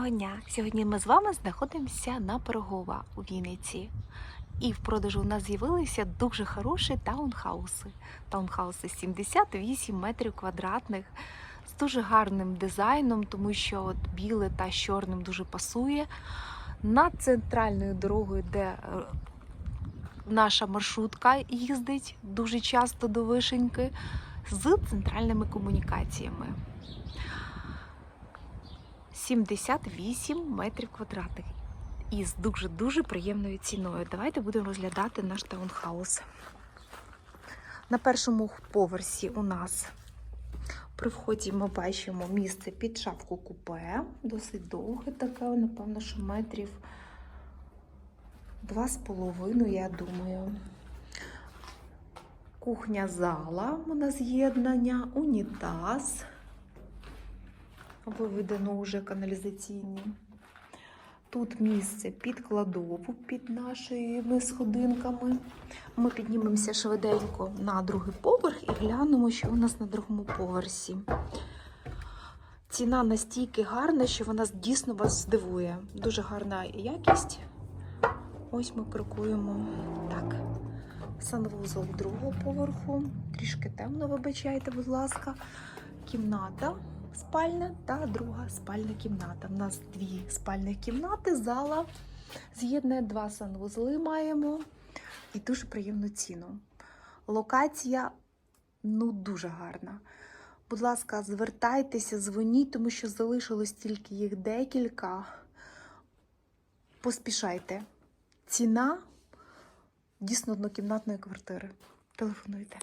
Доброго дня! Сьогодні ми з вами знаходимося на Пирогова у Вінниці. І в продажу у нас з'явилися дуже хороші таунхауси. Таунхауси 78 метрів квадратних з дуже гарним дизайном, тому що от біле та чорним дуже пасує. Над центральною дорогою, де е, наша маршрутка їздить дуже часто до Вишеньки, з центральними комунікаціями. 78 метрів квадратних із дуже-дуже приємною ціною. Давайте будемо розглядати наш таунхаус. На першому поверсі у нас при вході ми бачимо місце під шапку купе. Досить довге таке, напевно, що метрів два з половиною, я думаю. Кухня зала у нас з'єднання, унітаз виведено вже каналізаційні. Тут місце під кладову під нашими сходинками. Ми піднімемося швиденько на другий поверх і глянемо, що у нас на другому поверсі. Ціна настільки гарна, що вона дійсно вас здивує. Дуже гарна якість. Ось ми крокуємо так. Санвузол другого поверху. Трішки темно, вибачайте, будь ласка. Кімната спальня та друга спальня кімната. У нас дві спальні кімнати, зала. З'єднує два санвузли маємо і дуже приємну ціну. Локація ну дуже гарна. Будь ласка, звертайтеся, дзвоніть, тому що залишилось тільки їх декілька. Поспішайте. Ціна дійсно однокімнатної квартири. Телефонуйте.